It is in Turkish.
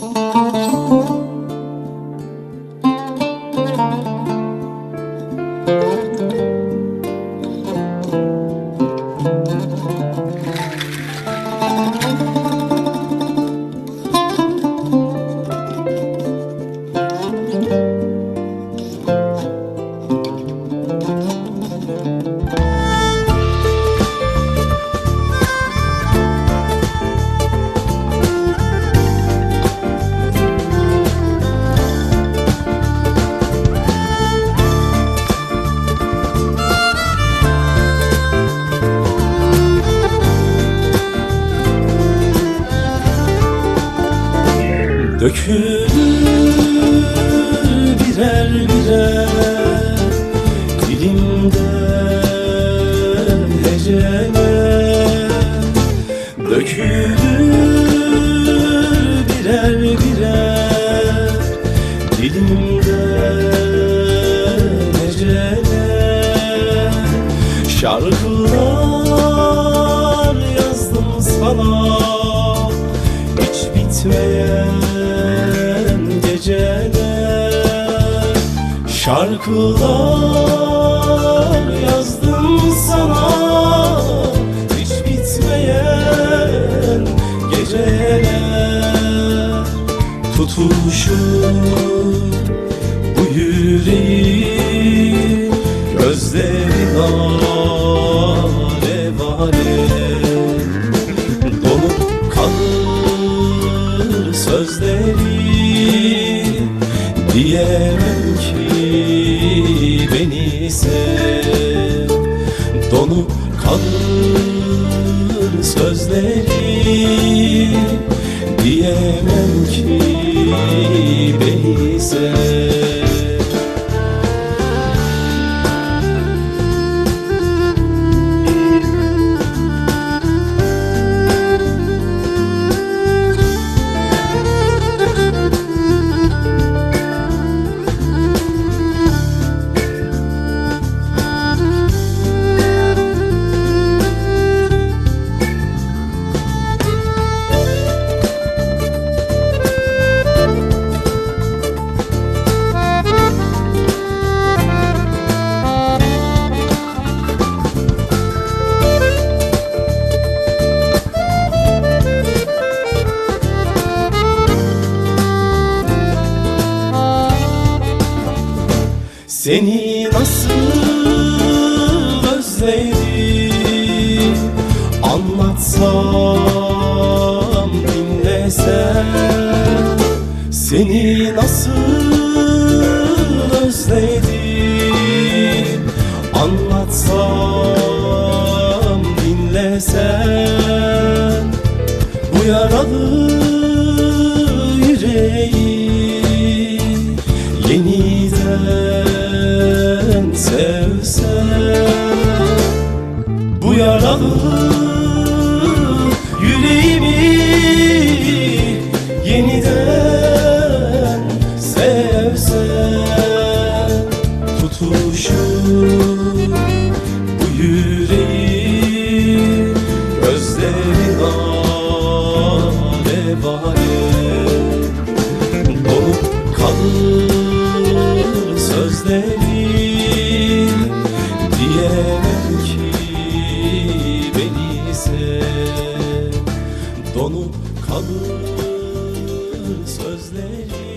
Música Döküldü birer birer dilimde heceler Döküldü birer birer dilimde heceler Şarkılar yazdım sana hiç bitmeyen geceler Şarkılar yazdım sana. Hiç bitmeyen geceler Tutuşur bu yüreği gözlerin alev Diyemem ki beni sev. Donup kalır sözleri. Diyemem ki beni Seni nasıl özledim Anlatsam dinlesem Seni nasıl özledim Anlatsam dinlesem Bu yaralı yüreği sevsem Bu yaralı yüreğimi yeniden sevsem Tutuşur bu yüreği gözlerin alev alev Dolup kalır Diyemem ki beni sev Donup kalır sözlerim